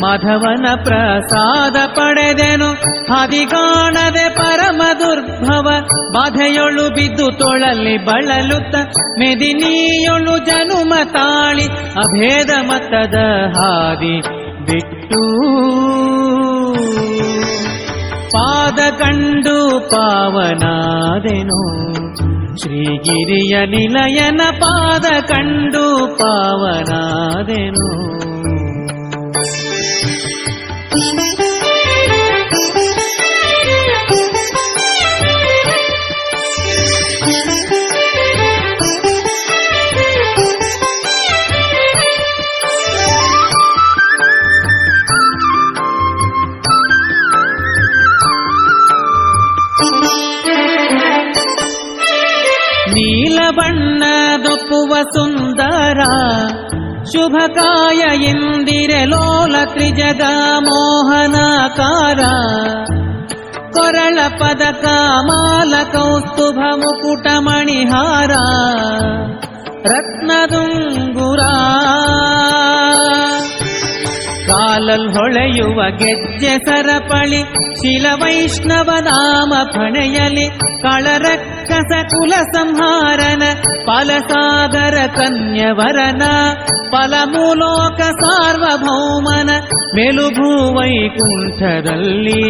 ಮಾಧವನ ಪ್ರಸಾದ ಪಡೆದೆನು. ಹದಿಗಾಣದೆ ಪರಮ ದುರ್ಭವ, ಬಾಧೆಯೊಳು ಬಿದ್ದು ತೊಳಲಿ ಬಳಲುತ್ತ, ಮೆದಿನಿಯೊಳು ಜನುಮ ತಾಳಿ, ಅಭೇದ ಮತದ ಹಾದಿ ಬಿಟ್ಟು. ಪಾದ ಕಂಡು ಪಾವನಾದೆನು. ಶ್ರೀಗಿರಿಯ ನಿಲಯನ ಪಾದ ಕಂಡು ಪಾವನಾದೆನು. ನೀಲ ಬಣ್ಣದೊಪ್ಪುವ ಸುಂದರ ಶುಭಕಾಯ ಎಂದಿರೆ ಲೋಲ ತ್ರಿಜಗ ಮೋಹನಾಕಾರ ಕೊರಳ ಪದಕ ಮಾಲ ಕೌಸ್ತುಭ ಮುಕುಟ ಮಣಿಹಾರ ರತ್ನದುಂಗುರ ಕಾಲಲ್ ಹೊಳೆಯುವ ಗೆಜ್ಜೆ ಸರಪಳಿ ಶಿಲ ವೈಷ್ಣವ ನಾಮ ಫಣೆಯಲಿ ಕಳರಕ್ಕಸ ಕುಲ ಸಂಹಾರನ ಫಲಸಾಗರ ಕನ್ಯವರನ ಫಲಮೂಲೋಕ ಸಾರ್ವಭೌಮನ ಮೆಲುಭೂ ವೈಕುಂಠದಲ್ಲಿ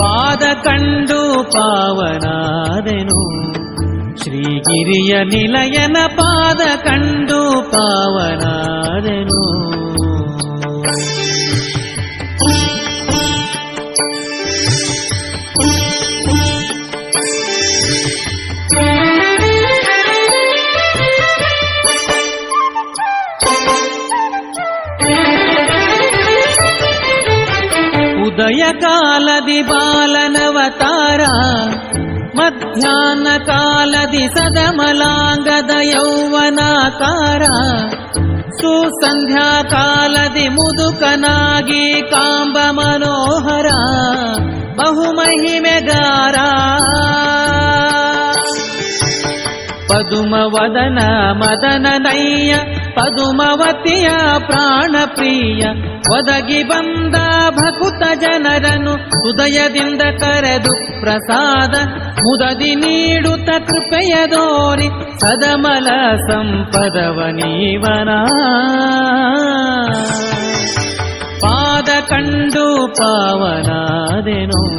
ಪಾದ ಕಂಡು ಪಾವನಾದೆನು ಶ್ರೀಗಿರಿಯ ನಿಲಯನ ಪಾದ ಕಂಡು ಪಾವನಾದೆನು उदयकालदि बालनवतारा मध्याह्नकालदि सदमलाङ्गदयौवनाकार सुसन्ध्याकालदि मुदुकनागी काम्ब मनोहरा बहुमहि ಪದುಮವದನ ಮದನ ನಯ್ಯ ಪದುಮವತಿಯ ಪ್ರಾಣ ಪ್ರಿಯ ಒದಗಿ ಬಂದ ಭಕುತ ಜನರನು ಹೃದಯದಿಂದ ಕರೆದು ಪ್ರಸಾದ, ಮುದದಿ ನೀಡುತ್ತ ಕೃಪೆಯ ದೋರಿ, ಸದಮಲ ಸಂಪದವ ನೀವನ. ಪಾದ ಕಂಡು ಪಾವನಾದೆನು.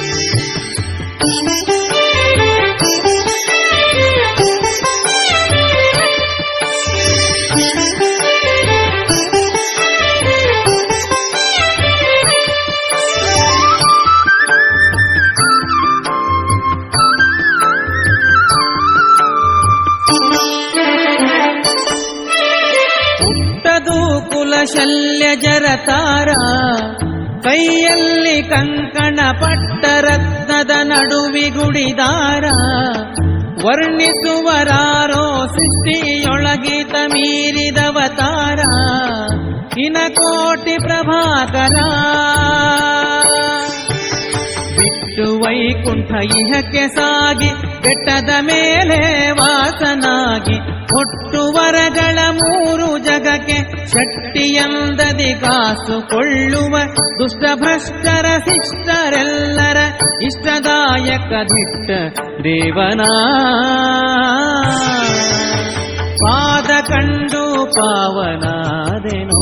ಕುಲಶಲ್ಯ ಜರತಾರ. ಕೈಯಲ್ಲಿ ಕಂಕಣ ಪಟ್ಟ ರತ್ನದ ನಡುವಿಗುಡಿದಾರ ವರ್ಣಿಸುವರಾರೋ ಸೃಷ್ಟಿಯೊಳಗಿತ ಮೀರಿದವತಾರ. ಇನ ಕೋಟಿ ಪ್ರಭಾಕರ ವೈಕುಂಠ ಇಹಕ್ಕೆ ಸಾಗಿ, ಬೆಟ್ಟದ ಮೇಲೆ ವಾಸನಾಗಿ ಹೊಟ್ಟುವರಗಳ ಮೂರು ಜಗಕ್ಕೆ ಶಕ್ತಿಯಂದದಿ ಕಾಸುಕೊಳ್ಳುವ ದುಷ್ಟಭ್ರಷ್ಟರ ಶಿಷ್ಟರೆಲ್ಲರ ಇಷ್ಟದಾಯಕ ದಿಟ್ಟ ದೇವನ. ಪಾದ ಕಂಡು ಪಾವನಾದೆನು.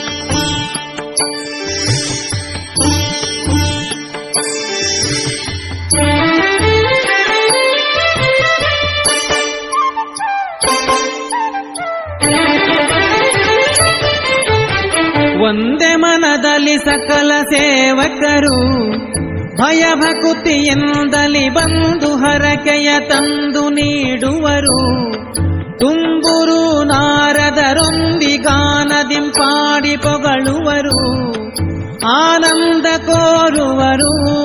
ಸಕಲ ಸೇವಕರು ಭಯ ಭಕುತಿಯಿಂದಲಿ ಬಂದು ಹರಕೆಯ ತಂದು ನೀಡುವರು. ತುಂಬುರು ನಾರದರೊಂದಿಗಾನದಿಂಪಾಡಿ ಪೊಗಳುವರು. ಆನಂದ ಕೋರುವರು.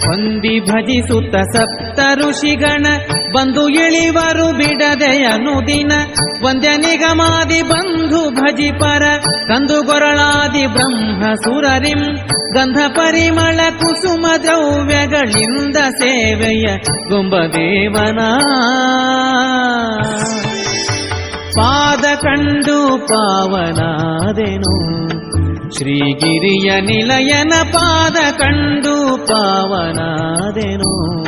ಹೊಂದಿ ಭಜಿಸುತ್ತ ಸಪ್ತ ಋಷಿಗಣ ಬಂದು ಇಳಿವರು ಬಿಡದೆಯನು ಅನುದಿನ ವಂದ್ಯ ನಿಗಮಾದಿ ಬಂಧು ಭಜಿಪರ ಕಂದು ಗೊರಳಾದಿ ಬ್ರಹ್ಮ ಸುರರಿಂ. ಗಂಧ ಪರಿಮಳ ಕುಸುಮ ದ್ರವ್ಯಗಳಿಂದ ಸೇವೆಯ ಗುಂಬದೇವನ ಪಾದ ಕಂಡು ಪಾವನಾದೆನು. ಶ್ರೀಗಿರಿಯ ನಿಲಯನ ಪಾದ ಕಂಡು ಪಾವನಾದೆನು.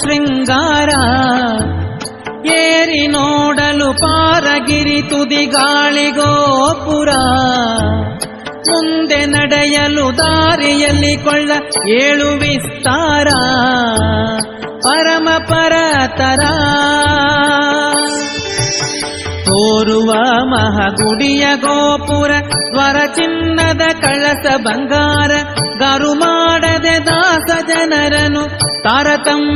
ಶೃಂಗಾರ ಏರಿ ನೋಡಲು ಪಾರಗಿರಿ ತುದಿ ಗಾಳಿಗೋಪುರ ಮುಂದೆ ನಡೆಯಲು ದಾರಿಯಲ್ಲಿ ಕೊಳ್ಳ ಏಳು ವಿಸ್ತಾರ. ಪರಮ ಪರತರ. ತೋರುವ ಮಹಗುಡಿಯ ಗೋಪುರ, ಸ್ವರ ಚಿನ್ನದ ಕಳಸ ಬಂಗಾರ. ಗರು ಮಾಡದೆ ದಾಸ ಜನರನು ತಾರತಮ್ಯ